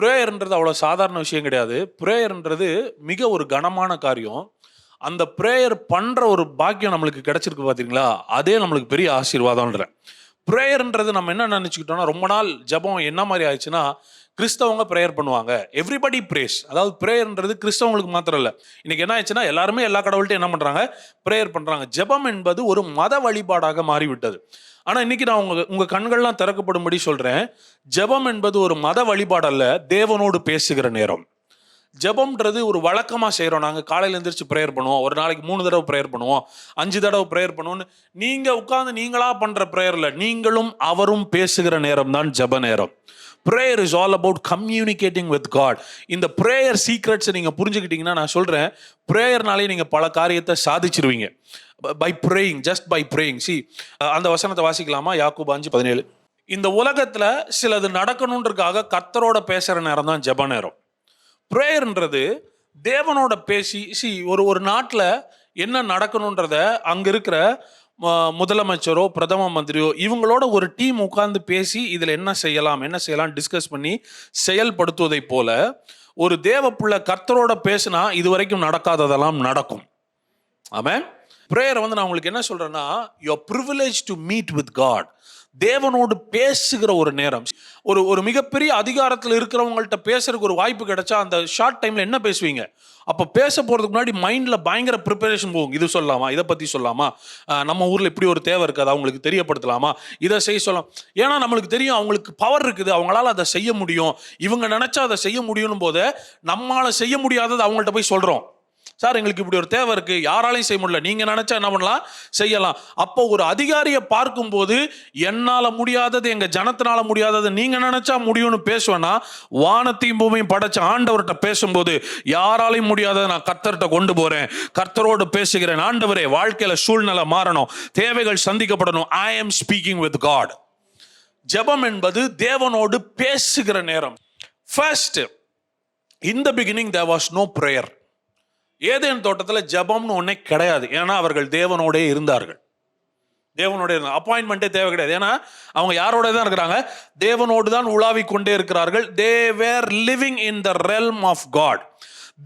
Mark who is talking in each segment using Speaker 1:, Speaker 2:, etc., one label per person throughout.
Speaker 1: ப்ரேயர்ன்றது அவ்வளோ சாதாரண விஷயம் கிடையாது. ப்ரேயர்ன்றது மிக ஒரு கனமான காரியம். அந்த ப்ரேயர் பண்ணுற ஒரு பாக்கியம் நம்மளுக்கு கிடச்சிருக்கு பார்த்தீங்களா அதே நம்மளுக்கு பெரிய ஆசீர்வாதம்ன்றேன். ப்ரேயர்ன்றது நம்ம என்ன நினச்சிக்கிட்டோம்னா ரொம்ப நாள் ஜெபம் என்ன மாதிரி ஆயிடுச்சுன்னா கிறிஸ்தவங்க ப்ரேயர் பண்ணுவாங்க. எவ்ரிபடி பிரேஸ் அதாவது ப்ரேயர்ன்றது கிறிஸ்தவங்களுக்கு மாத்திரம் இல்லை. இன்னைக்கு என்ன ஆயிடுச்சுன்னா எல்லாருமே எல்லா கடவுள்கிட்டையும் என்ன பண்ணுறாங்க ப்ரேயர் பண்ணுறாங்க ஜெபம் என்பது ஒரு மத வழிபாடாக மாறிவிட்டது. ஆனால் இன்னைக்கு நான் உங்க உங்க கண்கள்லாம் திறக்கப்படும்படி சொல்றேன். ஜெபம் என்பது ஒரு மத வழிபாடல்ல தேவனோடு பேசுகிற நேரம். ஜெபம்ன்றது ஒரு வழக்கமாக செய்கிறோம் நாங்கள் காலையில் எழுந்திரிச்சு ப்ரேயர் பண்ணுவோம். ஒரு நாளைக்கு மூணு தடவை ப்ரேயர் பண்ணுவோம். அஞ்சு தடவை ப்ரேயர் பண்ணுவோன்னு நீங்கள் உட்காந்து நீங்களாக பண்ணுற ப்ரேயரில் நீங்களும் அவரும் பேசுகிற நேரம் தான் ஜெப நேரம். Prayer is all about communicating with God இந்த ப்ரேயர் சீக்ரெட்ஸை நீங்கள் புரிஞ்சுக்கிட்டீங்கன்னா நான் சொல்கிறேன் ப்ரேயர்னாலே நீங்கள் பல காரியத்தை சாதிச்சிருவீங்க. By praying just by praying see அந்த வசனத்தை வாசிக்கலாமா? யாக்கூப் அஞ்சு பதினேழு. இந்த உலகத்தில் சிலது நடக்கணுன்றதுக்காக கர்த்தரோட பேசுகிற நேரம் தான் ஜெப நேரம். ப்ரேயர்ன்றது தேவனோட பேசி சி ஒரு ஒரு நாட்டில் என்ன நடக்கணுன்றத அங்கே இருக்கிற ம- முதலமைச்சரோ பிரதம மந்திரியோ இவங்களோட ஒரு டீம் உட்கார்ந்து பேசி இதில் என்ன செய்யலாம் என்ன செய்யலாம் டிஸ்கஸ் பண்ணி செயல்படுத்துவதைப் போல ஒரு தேவப்புள்ள கர்த்தரோட பேசினா இது வரைக்கும் நடக்காததெல்லாம் நடக்கும். ஆமாம் ப்ரேயரை வந்து நான் உங்களுக்கு என்ன சொல்கிறேன்னா your privilege to meet with God தேவனோடு பேசுகிற ஒரு நேரம். ஒரு ஒரு மிகப்பெரிய அதிகாரத்தில் இருக்கிறவங்கள்ட்ட பேசுறதுக்கு ஒரு வாய்ப்பு கிடைச்சா அந்த ஷார்ட் டைம்ல என்ன பேசுவீங்க? அப்போ பேச போறதுக்கு முன்னாடி மைண்ட்ல பயங்கர ப்ரிப்பரேஷன் போகும். இது சொல்லலாமா இதை பத்தி சொல்லலாமா நம்ம ஊர்ல இப்படி ஒரு தேவை இருக்குது? அவங்களுக்கு தெரியப்படுத்தலாமா? இதை செய்ய சொல்லலாம். ஏன்னா நம்மளுக்கு தெரியும் அவங்களுக்கு பவர் இருக்குது. அவங்களால அதை செய்ய முடியும். இவங்க நினைச்சா அதை செய்ய முடியும் போது நம்மளால செய்ய முடியாதது அவங்கள்ட்ட போய் சொல்றோம். சார் எங்களுக்கு இப்படி ஒரு தேவை இருக்கு. யாராலையும் செய்ய முடியல. நீங்க நினைச்சா என்ன பண்ணலாம்? செய்யலாம். அப்போ ஒரு அதிகாரியை பார்க்கும்போது என்னால முடியாதது எங்க ஜனத்தினால முடியாதது நீங்க நினைச்சா முடியும்னு பேசுவேன்னா வானத்தையும் பூமியும் படைச்ச ஆண்டவர்கிட்ட பேசும்போது யாராலையும் முடியாததை நான் கர்த்தர்கிட்ட கொண்டு போறேன். கர்த்தரோடு பேசுகிறேன். ஆண்டவரே வாழ்க்கையில சூழ்நிலை மாறணும். தேவைகள் சந்திக்கப்படணும். I am speaking with God ஜெபம் என்பது தேவனோடு பேசுகிற நேரம். First in the beginning there was no prayer Eden தோட்டத்தில் ஜெபம்னு ஒன்றே கிடையாது. ஏன்னா அவர்கள் தேவனோடே இருந்தார்கள். தேவனோட அப்பாயின்மெண்ட்டே தேவை கிடையாது. ஏன்னா அவங்க யாரோட தான் இருக்கிறாங்க? தேவனோடு தான் உலாவிக் கொண்டே இருக்கிறார்கள். They were living in the realm of God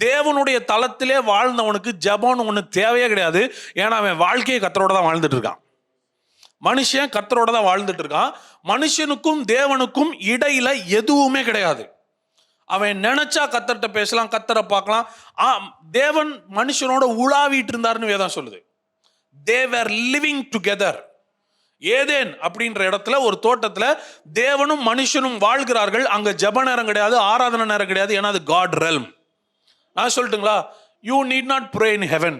Speaker 1: தேவனுடைய தளத்திலே வாழ்ந்தவனுக்கு ஜெபம்னு ஒன்று தேவையே கிடையாது. ஏன்னா அவன் வாழ்க்கையை கத்தரோட தான் வாழ்ந்துட்டு இருக்கான். மனுஷன் கத்தரோட தான் வாழ்ந்துட்டு இருக்கான். மனுஷனுக்கும் தேவனுக்கும் இடையில எதுவுமே கிடையாது. அவன் நினைச்சா கத்தர்கிட்ட பேசலாம் கத்தரை பார்க்கலாம். ஆ, தேவன் மனுஷனோட உலாவிட்டு இருந்தாருன்னு வேதம் சொல்லுது. தேவர் லிவிங் டுகெதர் ஏதேன் அப்படின்ற இடத்துல ஒரு தோட்டத்தில் தேவனும் மனுஷனும் வாழ்கிறார்கள். அங்க ஜெப நேரம் கிடையாது ஆராதனை நேரம் கிடையாது ஏன்னா அது காட் ரெல்ம் நான் சொல்லட்டுங்களா? You need not pray in heaven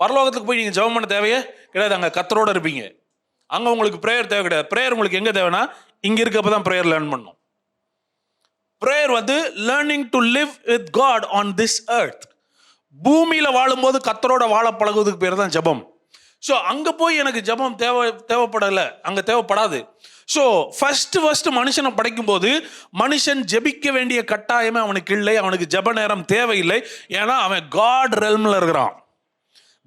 Speaker 1: பரலோகத்துக்கு போய் நீங்கள் ஜபம் பண்ண தேவையே கிடையாது அங்கே கத்தரோட இருப்பீங்க. அங்கே உங்களுக்கு ப்ரேயர் தேவை கிடையாது. ப்ரேயர் உங்களுக்கு எங்கே தேவைன்னா இங்கே இருக்கப்போ தான் ப்ரேயர் லேர்ன் பண்ணும். ப்ரேயர் வந்து learning to live with God on this earth பூமியில் வாழும்போது கத்தரோட வாழ பழகுவதுக்கு பேர் தான் ஜெபம். ஸோ அங்கே போய் எனக்கு ஜெபம் தேவை தேவைப்படலை. அங்கே தேவைப்படாது. ஸோ ஃபஸ்ட்டு ஃபஸ்ட்டு மனுஷனை படைக்கும் போது மனுஷன் ஜெபிக்க வேண்டிய கட்டாயமே அவனுக்கு இல்லை. அவனுக்கு ஜெப நேரம் தேவையில்லை. ஏன்னா அவன் காட் ரெல்மில் இருக்கிறான்.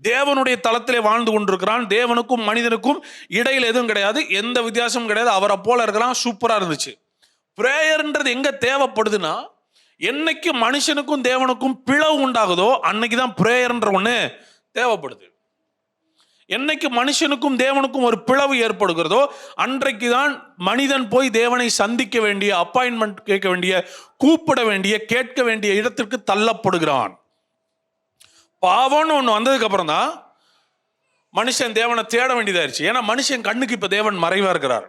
Speaker 1: தேவனுடைய தளத்திலே வாழ்ந்து கொண்டிருக்கிறான். தேவனுக்கும் மனிதனுக்கும் இடையில் எதுவும் கிடையாது. எந்த வித்தியாசமும் கிடையாது. அவரை போல இருக்கிறான். சூப்பராக இருந்துச்சு. ப்ரேயர்ன்றது எங்க தேவைப்படுதுன்னா என்னைக்கு மனுஷனுக்கும் தேவனுக்கும் பிளவு உண்டாகுதோ அன்னைக்கு தான் ப்ரேயர்ன்ற ஒண்ணு தேவைப்படுது. என்னைக்கு மனுஷனுக்கும் தேவனுக்கும் ஒரு பிளவு ஏற்படுகிறதோ அன்றைக்கு தான் மனிதன் போய் தேவனை சந்திக்க வேண்டிய அப்பாயின்மெண்ட் கேட்க வேண்டிய கூப்பிட வேண்டிய கேட்க வேண்டிய இடத்திற்கு தள்ளப்படுகிறான். பாவம்னு ஒன்று வந்ததுக்கு அப்புறம் தான் மனுஷன் தேவனை தேட வேண்டியதாயிருச்சு. ஏன்னா மனுஷன் கண்ணுக்கு இப்போ தேவன் மறைவாக இருக்கிறார்.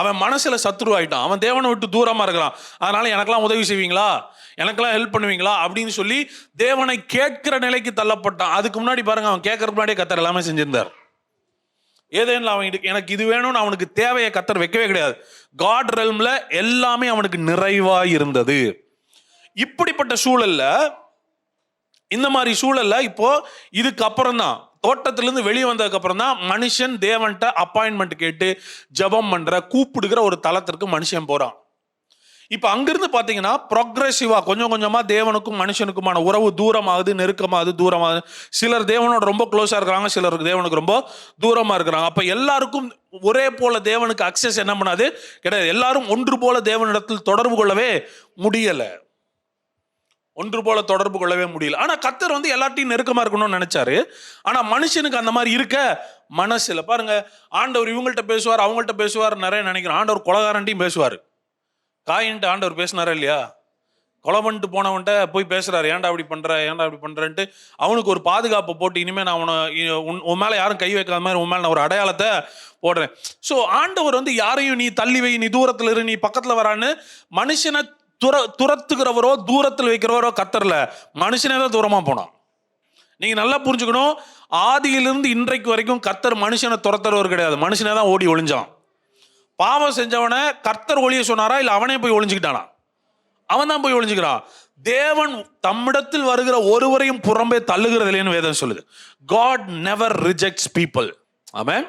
Speaker 1: அவன் மனசில் சத்ரு அவன் தேவனை விட்டு தூரமாக இருக்கிறான். அதனால் எனக்கெல்லாம் உதவி செய்வீங்களா? எனக்கெல்லாம் ஹெல்ப் பண்ணுவீங்களா? அப்படின்னு சொல்லி தேவனை கேட்கிற நிலைக்கு தள்ளப்பட்டான். அதுக்கு முன்னாடி பாருங்க அவன் கேட்கறதுக்கு முன்னாடியே கத்தர் எல்லாமே செஞ்சிருந்தார். ஏதேனில் அவன் எனக்கு இது வேணும்னு அவனுக்கு தேவையை கத்தர் வைக்கவே கிடையாது. காட் ரெல்மில் எல்லாமே அவனுக்கு நிறைவாக இருந்தது. இப்படிப்பட்ட சூழலில் இந்த மாதிரி சூழலில் இப்போ இதுக்கு அப்புறம் தான் தோட்டத்திலிருந்து வெளியே வந்ததுக்கு அப்புறம் தான் மனுஷன் தேவன்கிட்ட அப்பாயின்மெண்ட் கேட்டு ஜெபம் பண்ற கூப்பிடுகிற ஒரு தளத்திற்கு மனுஷன் போறான். இப்போ அங்கிருந்து பார்த்தீங்கன்னா ப்ரொக்ரெசிவா கொஞ்சம் கொஞ்சமா தேவனுக்கும் மனுஷனுக்குமான உறவு தூரமாகுது நெருக்கமாகுது தூரமாகுது. சிலர் தேவனோட ரொம்ப க்ளோஸா இருக்கிறாங்க சிலருக்கு தேவனுக்கு ரொம்ப தூரமா இருக்கிறாங்க. அப்ப எல்லாருக்கும் ஒரே போல தேவனுக்கு அக்சஸ் என்ன பண்ணாது? கிடையாது. எல்லாரும் ஒன்று போல தேவனிடத்தில் தொடர்பு கொள்ளவே முடியலை. ஒன்று போல தொடர்பு கொள்ளவே முடியல. ஆனால் கத்தர் வந்து எல்லாத்தையும் நெருக்கமாக இருக்கணும்னு நினைச்சாரு. ஆனால் மனுஷனுக்கு அந்த மாதிரி இருக்க மனசில் பாருங்க ஆண்டவர் இவங்கள்ட்ட பேசுவார் அவங்கள்ட்ட பேசுவார் நிறைய நினைக்கிறோம். ஆண்டவர் கொலகாரன்ட்டையும் பேசுவார். காயின்ட்டு ஆண்டவர் பேசினாரா இல்லையா? கொலை பண்ணிட்டு போனவன்ட்ட போய் பேசுறாரு. ஏன்டா அப்படி பண்ற ஏன்டா அப்படி பண்றேன்ட்டு. அவனுக்கு ஒரு பாதுகாப்பை போட்டு இனிமேல் நான் அவனை உன் உன் மேலே யாரும் கை வைக்காத மாதிரி உன் மேலே நான் ஒரு அடையாளத்தை போடுறேன். ஸோ ஆண்டவர் வந்து யாரையும் நீ தள்ளி வை நீ தூரத்தில் இரு நீ பக்கத்தில் வரான்னு மனுஷனை துர துரத்துக்கிறவரோ தூரத்தில் வைக்கிறவரோ கத்தரில் மனுஷனே தான் தூரமாக போனான். நீங்கள் நல்லா புரிஞ்சுக்கணும் ஆதியிலிருந்து இன்றைக்கு வரைக்கும் கத்தர் மனுஷனை துரத்துறவர் கிடையாது. மனுஷனே தான் ஓடி ஒளிஞ்சான். பாவம் செஞ்சவனை கர்த்தர் ஒளிய சொன்னாரா இல்லை அவனே போய் ஒளிஞ்சுக்கிட்டானா? அவன் தான் போய் ஒளிஞ்சுக்கிறான். தேவன் தம்மிடத்தில் வருகிற ஒருவரையும் புறம்பே தள்ளுகிறது இல்லைன்னு வேதம் சொல்லுது. காட் நெவர் ரிஜெக்ட்ஸ் பீப்புள் ஆமாம்